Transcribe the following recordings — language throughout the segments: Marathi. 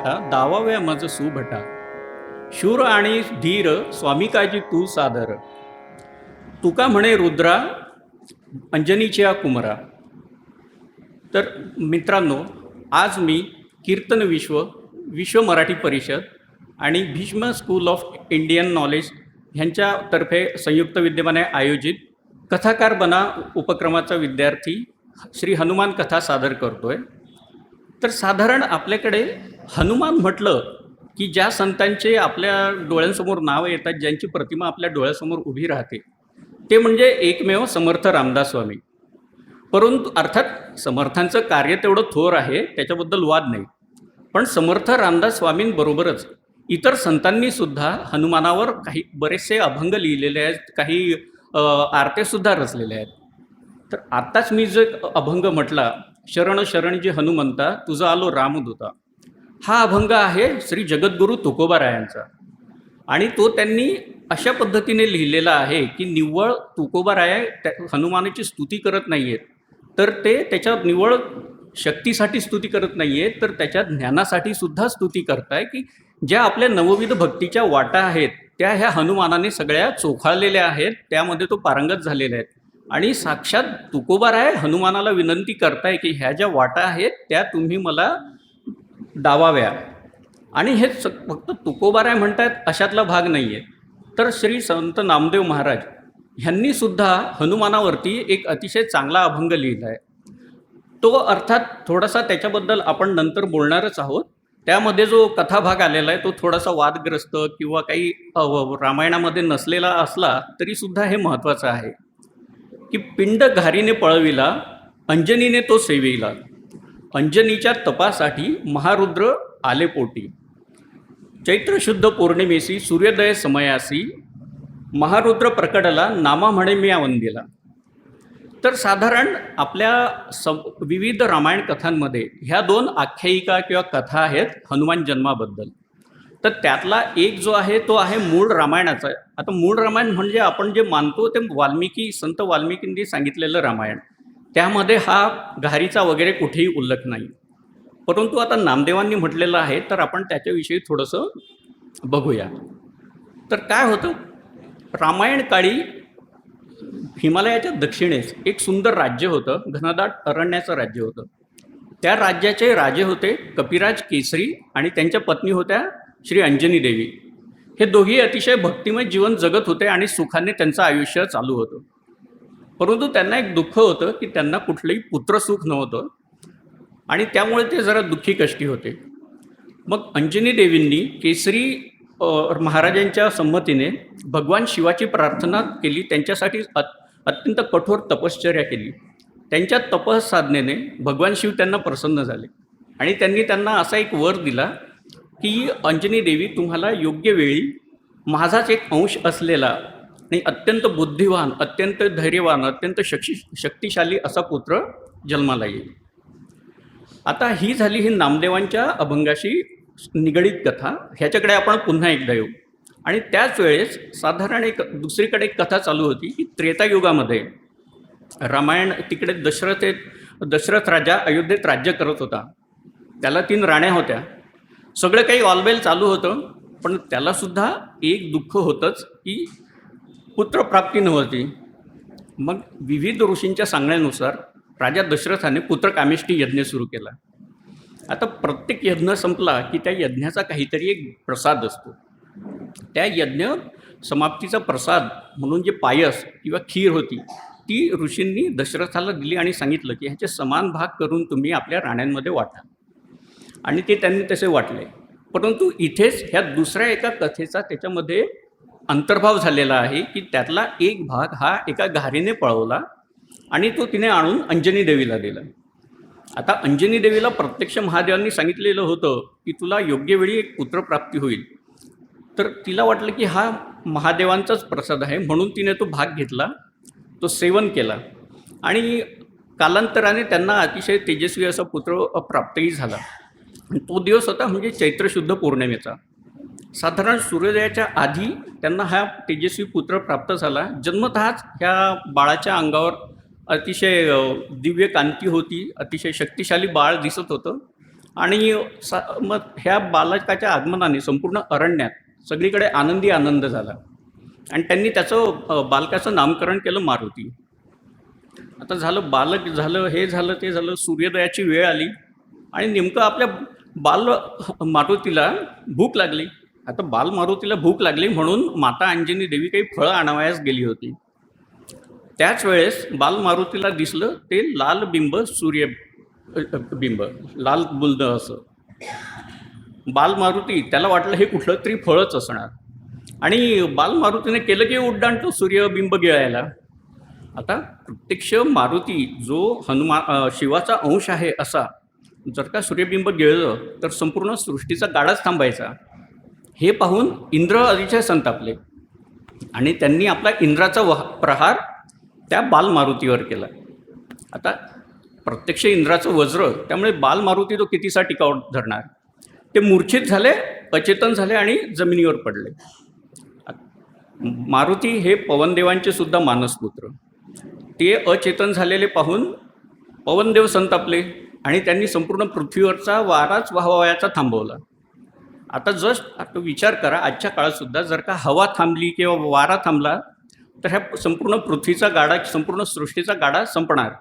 भट्टा दावाव्या माझं सुभटा शूर आणि धीर स्वामी काजी तू सादर. तुका म्हणे रुद्रा अंजनीच्या कुमरा. तर मित्रांनो आज मी कीर्तन विश्व विश्व मराठी परिषद आणि Bhishma school of Indian knowledge ह्यांच्यातर्फे संयुक्त विद्यमाने आयोजित कथाकार बना उपक्रमाचा विद्यार्थी श्री हनुमान कथा सादर करतोय. तर साधारण आपल्याकडे हनुमान म्हटलं की ज्या संतांचे आपल्या डोळ्यांसमोर नावं येतात ज्यांची प्रतिमा आपल्या डोळ्यासमोर उभी राहते ते म्हणजे एकमेव समर्थ रामदास स्वामी. परंतु अर्थात समर्थांचं कार्य तेवढं थोर आहे त्याच्याबद्दल वाद नाही. पण समर्थ रामदास स्वामींबरोबरच इतर संतांनी सुद्धा हनुमानावर काही बरेचसे अभंग लिहिलेले आहेत काही आरतेसुद्धा रचलेल्या आहेत. तर आत्ताच मी जे अभंग म्हटला शरण शरण जे हनुमंता तुझा आलो रामदूता. हा अभंग आहे श्री जगद्गुरू तुकोबारायांचा. आणि तो त्यांनी अशा पद्धतीने लिहिलेला आहे की निव्वळ तुकोबाराया त्या हनुमानाची स्तुती करत नाही आहेत तर ते त्याच्या निव्वळ शक्तीसाठी स्तुती करत नाही आहेत तर त्याच्या ज्ञानासाठी सुद्धा स्तुती करताय की ज्या आपल्या नवविध भक्तीच्या वाटा आहेत त्या ह्या हनुमानाने सगळ्या चोखाळलेल्या आहेत त्यामध्ये तो पारंगत झालेला आहे. आणि साक्षात तुकोबाराय हनुमानाला विनंती करताय की ह्या ज्या वाटा आहेत त्या तुम्ही मला डावाव्या. आणि हे स- फक्त तुकोबाराय म्हणतायत अशातला भाग नाही आहे तर श्री संत नामदेव महाराज ह्यांनी सुद्धा हनुमानावरती एक अतिशय चांगला अभंग लिहिला आहे तो अर्थात थोडासा त्याच्याबद्दल आपण नंतर बोलणारच आहोत. त्यामध्ये जो कथाभाग आलेला आहे तो थोडासा वादग्रस्त किंवा काही रामायणामध्ये नसलेला असला तरीसुद्धा हे महत्त्वाचं आहे. की पिंड घारीने पळविला अंजनीने तो सेविला. अंजनीच्या तपासाठी महारुद्र आले पोटी. चैत्र शुद्ध पौर्णिमेसी सूर्योदय समयासी महारुद्र प्रकटला नामा म्हणे मी वंदिला. तर साधारण आपल्या सम विविध रामायण कथांमध्ये ह्या दोन आख्यायिका किंवा कथा आहेत हनुमान जन्माबद्दल. तर त्यातला एक जो आहे तो आहे मूळ रामायणाचा. आता मूळ रामायण म्हणजे आपण जे मानतो ते वाल्मिकी संत वाल्मिकींनी सांगितलेलं रामायण. त्यामध्ये हा घारीचा वगैरे कुठेही उल्लेख नाही. परंतु आता नामदेवांनी म्हटलेलं आहे तर आपण त्याच्याविषयी थोडंसं बघूया. तर काय होतं? रामायण काळी हिमालयाच्या दक्षिणेस एक सुंदर राज्य होतं घनदाट अरण्याचं राज्य होतं. त्या राज्याचे राजे होते कपिराज केसरी आणि त्यांच्या पत्नी होत्या श्री अंजनी देवी. हे दोघी अतिशय भक्तिमय जीवन जगत होते आणि सुखाने त्यांचं आयुष्य चालू होतं. परंतु त्यांना एक दुःख होतं की त्यांना कुठलंही पुत्रसुख नव्हतं आणि त्यामुळे ते जरा दुःखी कष्टी होते. मग अंजनी देवींनी केसरी महाराजांच्या संमतीने भगवान शिवाची प्रार्थना केली त्यांच्यासाठी अत्यंत कठोर तपश्चर्या केली. त्यांच्या तपस साधनेने भगवान शिव त्यांना प्रसन्न झाले आणि त्यांनी त्यांना असा एक वर दिला की अंजनी देवी तुम्हाला योग्य वेळी माझाच एक अंश असलेला आणि अत्यंत बुद्धिवान अत्यंत धैर्यवान अत्यंत शक्ती शक्तिशाली असा पुत्र जन्माला येईल. आता ही झाली ही नामदेवांच्या अभंगाशी निगडीत कथा. ह्याच्याकडे आपण पुन्हा एकदा येऊ. आणि त्याच वेळेस साधारण एक दुसरीकडे एक कथा चालू होती की त्रेतायुगामध्ये रामायण तिकडे दशरथ दशरथ राजा अयोध्येत राज्य करत होता. त्याला तीन राण्या होत्या. सगळं काही ऑलबेल चालू होतं पण त्यालासुद्धा एक दुःख होतंच की पुत्रप्राप्ती नव्हती. मग विविध ऋषींच्या सांगण्यानुसार राजा दशरथाने पुत्रकामेष्टी यज्ञ सुरू केला. आता प्रत्येक यज्ञ संपला की त्या यज्ञाचा काहीतरी एक प्रसाद असतो. त्या यज्ञ समाप्तीचा प्रसाद म्हणून जे पायस किंवा खीर होती ती ऋषींनी दशरथाला दिली आणि सांगितलं की ह्याचे समान भाग करून तुम्ही आपल्या राण्यांमध्ये वाटा. आणि ते त्यांनी तसे वाटले. परंतु इथेच ह्या दुसऱ्या एका कथेचा त्याच्यामध्ये अंतर्भाव झालेला आहे की त्यातला एक भाग हा एका घारीने पळवला आणि तो तिने आणून अंजनी देवीला दिला. आता अंजनी देवीला प्रत्यक्ष महादेवांनी सांगितलेलं होतं की तुला योग्य वेळी एक पुत्रप्राप्ती होईल. तर तिला वाटलं की हा महादेवांचाच प्रसाद आहे म्हणून तिने तो भाग घेतला तो सेवन केला. आणि कालांतराने त्यांना अतिशय तेजस्वी असा पुत्र प्राप्तही झाला. तो दिवस होता म्हणजे चैत्रशुद्ध पौर्णिमेचा. साधारण सूर्योदयाच्या आधी त्यांना हा तेजस्वी पुत्र प्राप्त झाला. जन्मतःच ह्या बाळाच्या अंगावर अतिशय दिव्य कांती होती अतिशय शक्तिशाली बाळ दिसत होतं. आणि सा मग ह्या बालकाच्या आगमनाने संपूर्ण अरण्यात सगळीकडे आनंदी आनंद झाला. आणि त्यांनी त्याचं बालकाचं नामकरण केलं मारुती. आता झालं बालक झालं हे झालं ते झालं सूर्योदयाची वेळ आली. आणि नेमकं आपल्या बाल मारुतीला भूक लागली. आता बाल मारुतीला भूक लागली म्हणून माता अंजनी देवी काही फळं आणावयास गेली होती. त्याच वेळेस बाल मारुतीला दिसलं ते लाल बिंब सूर्य बिंब लाल बुलद असं. बाल मारुती त्याला वाटलं हे कुठलं तरी फळच असणार. आणि बाल मारुतीने केलं की उड्डाण तो सूर्यबिंब गिळायला. आता प्रत्यक्ष मारुती जो हनुमा शिवाचा अंश आहे असा जर का सूर्यबिंब गिळलं तर संपूर्ण सृष्टीचा गाडाच थांबायचा. हे पाहून इंद्र अतिशय संतापले. आणि त्यांनी आपला इंद्राचा वह प्रहार त्या बाल मारुतीवर केला. आता प्रत्यक्ष इंद्राचं वज्र त्यामुळे बाल मारुती तो कितीसा टिकाव धरणार? ते मूर्छित झाले अचेतन झाले आणि जमिनीवर पडले. मारुती हे पवनदेवांचे सुद्धा मानसपुत्र. ते अचेतन झालेले पाहून पवनदेव संतापले. आणि त्यांनी संपूर्ण पृथ्वीवरचा वाराच वाहवायाचा थांबवला. आता जस्ट आता विचार करा आजच्या काळातसुद्धा जर का हवा थांबली किंवा वारा थांबला तर ह्या संपूर्ण पृथ्वीचा गाडा संपूर्ण सृष्टीचा गाडा संपणार.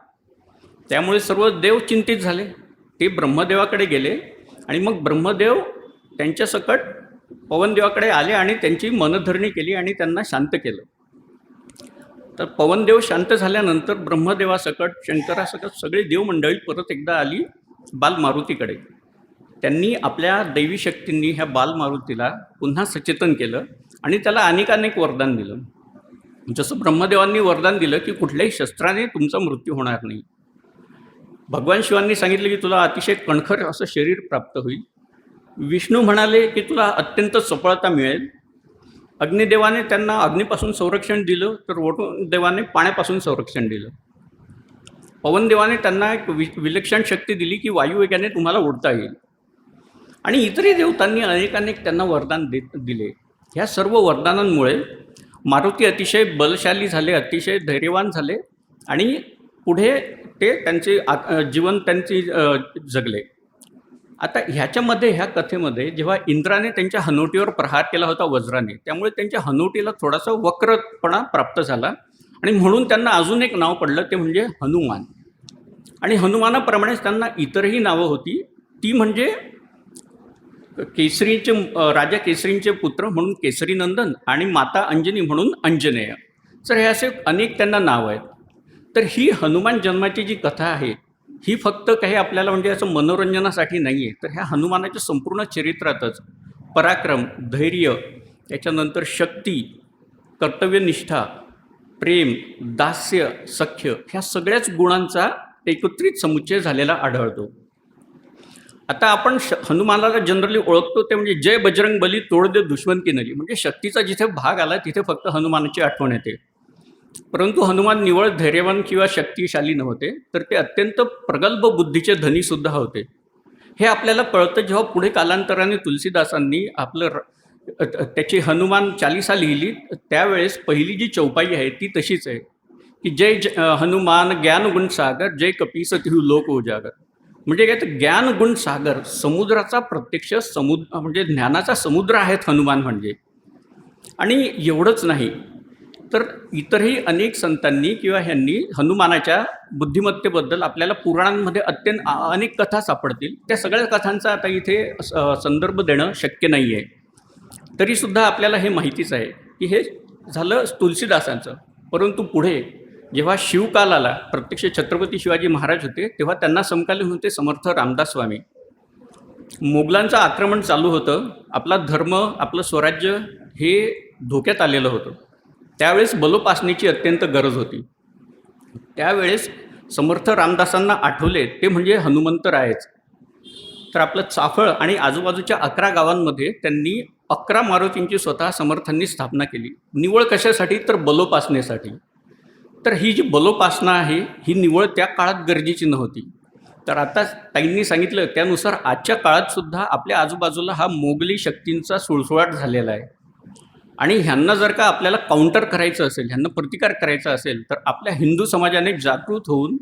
त्यामुळे सर्व देव चिंतित झाले. ते ब्रह्मदेवाकडे गेले आणि मग ब्रह्मदेव त्यांच्यासकट पवनदेवाकडे आले आणि त्यांची मनधरणी केली आणि त्यांना शांत केलं. तर पवनदेव शांत झाल्यानंतर ब्रह्मदेवासकट शंकरासकट सगळी देवमंडळी परत एकदा आली बाल मारुतीकडे. त्यांनी आपल्या दैवी शक्तींनी ह्या बाल मारुतीला पुन्हा सचेतन केलं आणि त्याला अनेकानेक वरदान दिलं. जसं ब्रह्मदेवांनी वरदान दिलं की कुठल्याही शस्त्राने तुमचा मृत्यू होणार नाही. भगवान शिवांनी सांगितलं की तुला अतिशय कणखर असं शरीर प्राप्त होईल. विष्णू म्हणाले की तुला अत्यंत सफळता मिळेल. अग्निदेवाने त्यांना अग्नीपासून संरक्षण दिलं तर वटू देवाने पाण्यापासून संरक्षण दिलं. पवनदेवाने त्यांना एक वि विलक्षण शक्ती दिली की वायुवेगाने तुम्हाला उडता येईल. आणि इतरही देवतांनी अनेकानेक त्यांना वरदान देत दिले. ह्या सर्व वरदानांमुळे मारुती अतिशय बलशाली झाले अतिशय धैर्यवान झाले आणि पुढे ते त्यांचे आ- जीवन त्यांची जगले. आता ह्याच्यामध्ये ह्या कथेमध्ये जेव्हा इंद्राने त्यांच्या हनोटीवर प्रहार केला होता वज्राने त्यामुळे त्यांच्या हनोटीला थोडासा वक्रपणा प्राप्त झाला. आणि म्हणून त्यांना अजून एक नाव पडलं ते म्हणजे हनुमान. आणि हनुमानाप्रमाणेच त्यांना इतरही नावं होती. ती म्हणजे केसरीचे राजा केसरींचे पुत्र म्हणून केसरीनंदन आणि माता अंजनी म्हणून अंजनेय. तर हे असे अनेक त्यांना नाव आहेत. तर ही हनुमान जन्माची जी कथा आहे ही फक्त काही आपल्याला म्हणजे असं मनोरंजनासाठी नाही आहे तर ह्या हनुमानाच्या संपूर्ण चरित्रातच पराक्रम धैर्य त्याच्यानंतर शक्ती कर्तव्यनिष्ठा प्रेम दास्य सख्य ह्या सगळ्याच गुणांचा एकत्रित समुच्चय झालेला आढळतो. आता आपण श हनुमानाला जनरली ओळखतो ते म्हणजे जय बजरंग बली तोड दे दुश्मन की नली म्हणजे शक्तीचा जिथे भाग आला तिथे फक्त हनुमानाची आठवण येते. परंतु हनुमान निवळ धैर्यवान किंवा शक्तिशाली नव्हते तर ते अत्यंत प्रगल्भ बुद्धीचे धनीसुद्धा होते. हे आपल्याला कळतं जेव्हा पुढे कालांतराने तुलसीदासांनी आपलं र- त्याची हनुमान चालिसा लिहिली त्यावेळेस पहिली जी चौपाई आहे ती तशीच आहे की जय ज हनुमान ज्ञान गुण सागर जय कपीस तिहू लोक उजागर. म्हणजे काय तर ज्ञान गुण सागर समुद्राचा प्रत्यक्ष समुद्र म्हणजे ज्ञानाचा समुद्र आहेत हनुमान म्हणजे. आणि एवढंच नाही तर इतरही अनेक संतांनी किंवा ह्यांनी हनुमानाच्या बुद्धिमत्तेबद्दल आपल्याला पुराणांमध्ये अत्यंत अनेक कथा सापडतील. त्या सगळ्या कथांचा आता इथे संदर्भ देणं शक्य नाही आहे तरीसुद्धा आपल्याला हे माहितीच आहे की हे झालं तुलसीदासांचं. परंतु पुढे जेव्हा शिवकाल आला प्रत्यक्ष छत्रपती शिवाजी महाराज होते तेव्हा त्यांना समकालीन होते समर्थ रामदास स्वामी. मोगलांचं आक्रमण चालू होतं. आपला धर्म आपलं स्वराज्य हे धोक्यात आलेलं होतं. त्यावेळेस बलोपासनेची अत्यंत गरज होती. त्यावेळेस समर्थ रामदासांना आठवले ते म्हणजे हनुमंतरायच तर आपलं चाफळ आणि आजूबाजूच्या अकरा गावांमध्ये त्यांनी अकरा मारुतींची स्वतः समर्थांनी स्थापना केली. निवळ कशासाठी? तर बलोपासनेसाठी. तर ही जी बलोपासना आहे ही निवळ त्या काळात गरजेची नव्हती. तर आता ताईंनी सांगितलं त्यानुसार आजच्या काळात सुद्धा आपल्या आजूबाजूला हा मोगली शक्तींचा सुळसुळाट झालेला आहे. आणि ह्यांना जर का आपल्याला काउंटर करायचं असेल ह्यांना प्रतिकार करायचा असेल तर आपल्या हिंदू समाजाने जागृत होऊन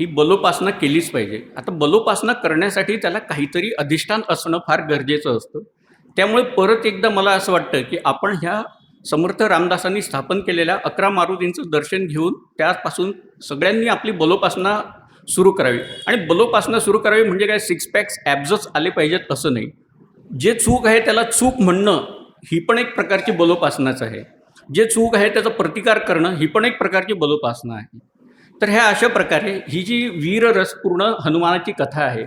ही बलोपासना केलीच पाहिजे. आता बलोपासना करण्यासाठी त्याला काहीतरी अधिष्ठान असणं फार गरजेचं असतं. त्यामुळे परत एकदा मला असं वाटतं की आपण ह्या समर्थ रामदासांनी स्थापन केलेल्या अकरा मारुतींचं दर्शन घेऊन त्यापासून सगळ्यांनी आपली बलोपासना सुरू करावी. आणि बलोपासना सुरू करावी म्हणजे काय? सिक्स पॅक्स ॲब्जच आले पाहिजेत असं नाही. जे चूक आहे त्याला चूक म्हणणं ही पण एक प्रकारची बलोपासनाच आहे. जे चूक आहे त्याचा प्रतिकार करणं ही पण एक प्रकारची बलोपासना आहे. तर ह्या अशा प्रकारे ही जी वीररसपूर्ण हनुमानाची कथा आहे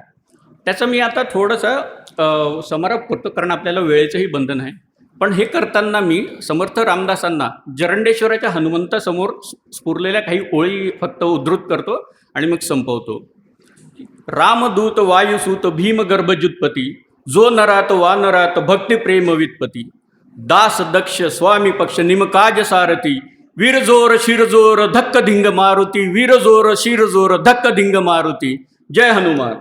त्याचं मी आता थोडंसं समारोप करतो कारण आपल्याला वेळेचंही बंधन आहे. पण हे करताना मी समर्थ रामदासांना जरंडेश्वराच्या हनुमंतासमोर स्फुरलेल्या काही ओळी फक्त उद्धृत करतो आणि मग संपवतो. रामदूत वायुसूत भीमगर्भजुत्पती जो नरात वा नरात भक्तिप्रेम वित्पती. दास दक्ष स्वामी पक्ष निमकाज सारथी. वीरजोर शिरजोर धक्क धिंग मारुती. वीरजोर शिरजोर धक्क धिंग मारुती. जय हनुमान.